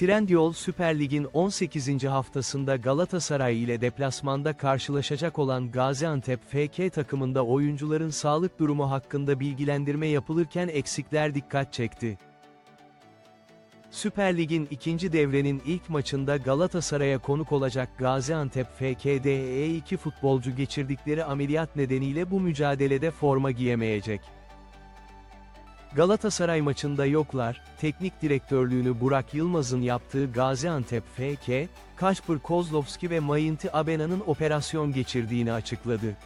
Trendyol Süper Lig'in 18. haftasında Galatasaray ile deplasmanda karşılaşacak olan Gaziantep FK takımında oyuncuların sağlık durumu hakkında bilgilendirme yapılırken eksikler dikkat çekti. Süper Lig'in ikinci devrenin ilk maçında Galatasaray'a konuk olacak Gaziantep FK'de 2 futbolcu geçirdikleri ameliyat nedeniyle bu mücadelede forma giyemeyecek. Galatasaray maçında yoklar, teknik direktörlüğünü Burak Yılmaz'ın yaptığı Gaziantep FK, Kaşpır Kozlovski ve Mayınti Abena'nın operasyon geçirdiğini açıkladı.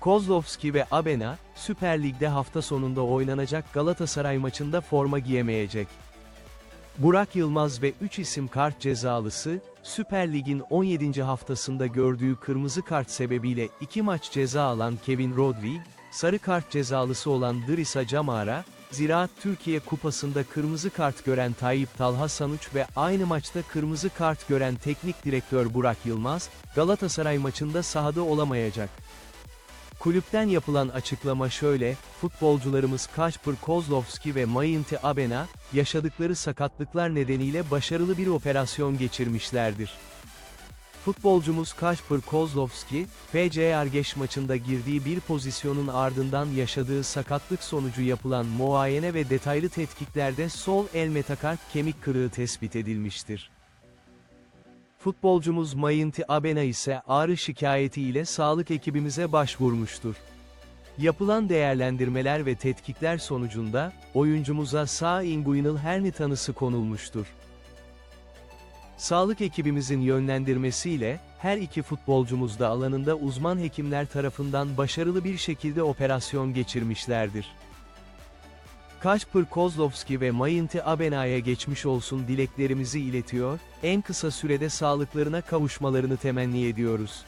Kozlovski ve Abena, Süper Lig'de hafta sonunda oynanacak Galatasaray maçında forma giyemeyecek. Burak Yılmaz ve 3 isim kart cezalısı, Süper Lig'in 17. haftasında gördüğü kırmızı kart sebebiyle 2 maç ceza alan Kevin Rodri, sarı kart cezalısı olan Drisa Camara, Ziraat Türkiye Kupası'nda kırmızı kart gören Tayyip Talha Sanuç ve aynı maçta kırmızı kart gören teknik direktör Burak Yılmaz, Galatasaray maçında sahada olamayacak. Kulüpten yapılan açıklama şöyle, futbolcularımız Kaşpır Kozlovski ve Mayınti Abena, yaşadıkları sakatlıklar nedeniyle başarılı bir operasyon geçirmişlerdir. Futbolcumuz Kaşpır Kozlovski, FC Argeş maçında girdiği bir pozisyonun ardından yaşadığı sakatlık sonucu yapılan muayene ve detaylı tetkiklerde sol el metakarp kemik kırığı tespit edilmiştir. Futbolcumuz Mayınti Abena ise ağrı şikayeti ile sağlık ekibimize başvurmuştur. Yapılan değerlendirmeler ve tetkikler sonucunda, oyuncumuza sağ inguinal hernia tanısı konulmuştur. Sağlık ekibimizin yönlendirmesiyle, her iki futbolcumuz da alanında uzman hekimler tarafından başarılı bir şekilde operasyon geçirmişlerdir. Kaşpır Kozlovski ve Mayınti Abena'ya geçmiş olsun dileklerimizi iletiyor, en kısa sürede sağlıklarına kavuşmalarını temenni ediyoruz.